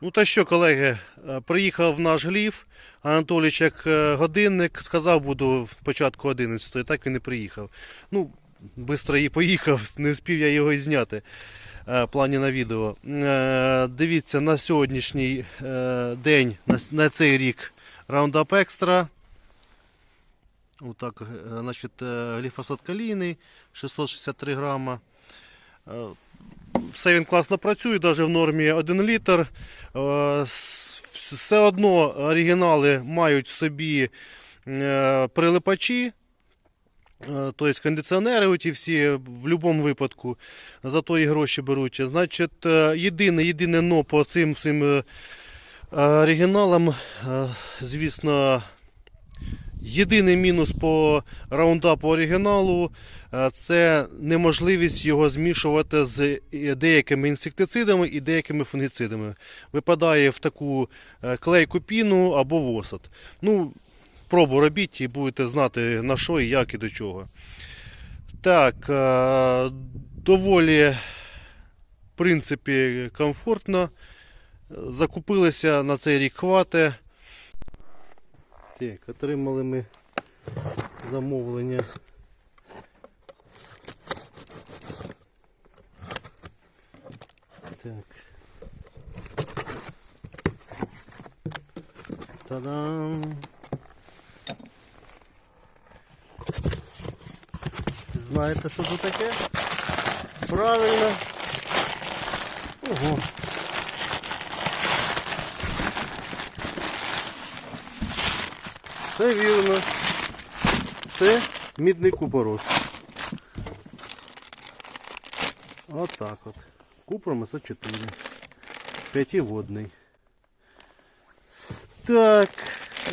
Ну та що, колеги, е, приїхав наш гліф. Анатолійович як е, годинник сказав, буду в початку 11 так він і приїхав. Ну, швидко і поїхав, не встиг я його і зняти е, плані на відео. Дивіться, на сьогоднішній день, на, цей рік Roundup Extra. Отак, значить, гліфосат калійний, 663 грама. Е, все він класно працює, навіть в нормі 1 літр. Е, Все одно оригінали мають в собі е, прилипачі, тобто кондиціонери оті всі в будь-якому випадку за то і гроші беруть. Значить, єдине, єдине но по цим всім оригіналам, звісно, єдиний мінус по раундапу оригіналу е, це неможливість його змішувати з е, деякими інсектицидами і деякими фунгіцидами. Випадає в таку е, клейку піну або в осад. Ну, пробу робіть і будете знати на що і як і до чого. Так, доволі, в принципі, комфортно. Закупилися на цей рік хвати. Так, отримали ми замовлення. Так. Та-дам! Знаєте, що це таке? Правильно. Ого. Це вірно. Це мідний купорос. Отак от. Купром 104. П'ятиводний. Так.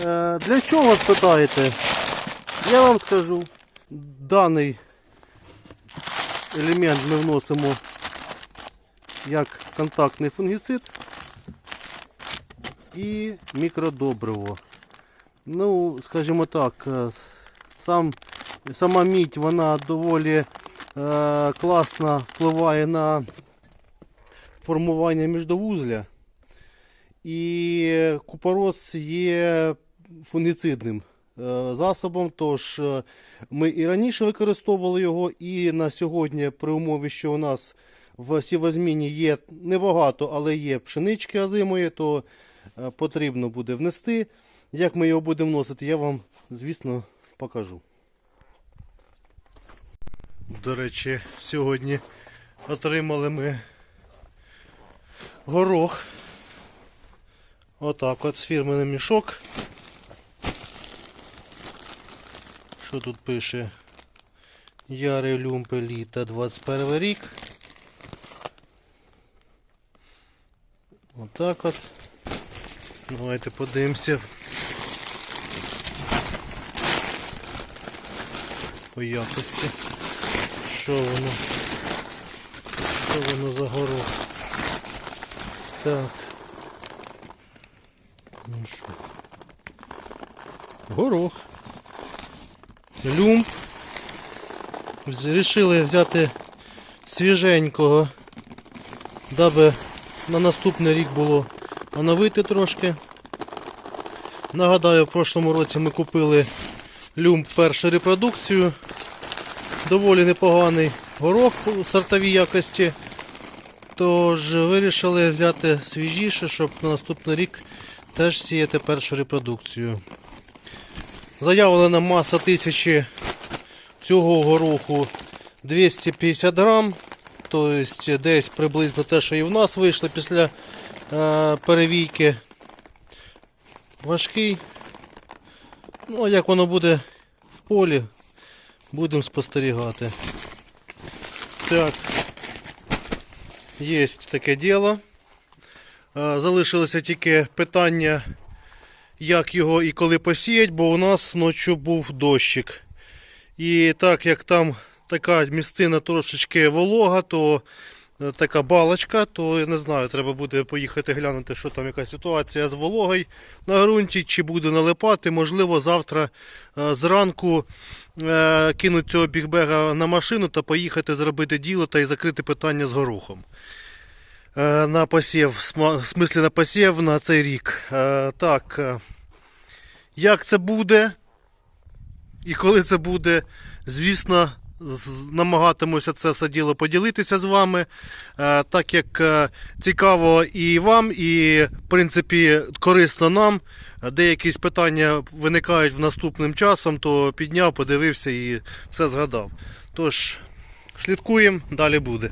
е, Для чого спитаєте? Я вам скажу. Даний елемент ми вносимо як контактний фунгіцид і мікродобриво. Ну, скажімо так, е, сам, сама мідь вона доволі е, класно впливає на формування міждовузля. І купорос є фунгіцидним е, засобом, тож е, ми і раніше використовували його, і на сьогодні, при умові, що у нас в сівозміні є небагато, але є пшенички озимої, то потрібно буде внести. Як ми його будемо вносити, я вам, звісно, покажу. До речі, сьогодні отримали ми горох. Отак от з фірменний мішок. Що тут пише? Ярий Люмпе літа 21 рік. Отак от. Давайте подивимося. По якості. Що воно? Що воно за горох? Так. Ну що? Горох. Люм. Рішили взяти свіженького, даби на наступний рік було оновити трошки. Нагадаю, в прошлому році ми купили люм першу репродукцію. Доволі непоганий горох у сортовій якості. Тож вирішили взяти свіжіше, щоб на наступний рік теж сіяти першу репродукцію. Заявлена маса тисячі цього гороху 250 грам. Тобто десь приблизно те, що і в нас вийшло після е, перевійки. Важкий. Ну, як воно буде в полі, будемо спостерігати. Так, є таке діло. Е, Залишилося тільки питання, як його і коли посіять, бо у нас ночі був дощик. І так як там така місцина трошечки волога, то така балочка, то я не знаю, треба буде поїхати глянути, що там яка ситуація з вологою на ґрунті, чи буде налипати. Можливо, завтра е, зранку е, кинуть цього бігбега на машину та поїхати зробити діло та й закрити питання з горохом. е, на посів, в смислі на посів на цей рік. Е, Так, е, як це буде і коли це буде, звісно, намагатимуся це все діло поділитися з вами, е, так як е, цікаво і вам, і в принципі корисно нам. Деякі питання виникають в наступним часом, то підняв, подивився і все згадав. Тож, слідкуємо, далі буде.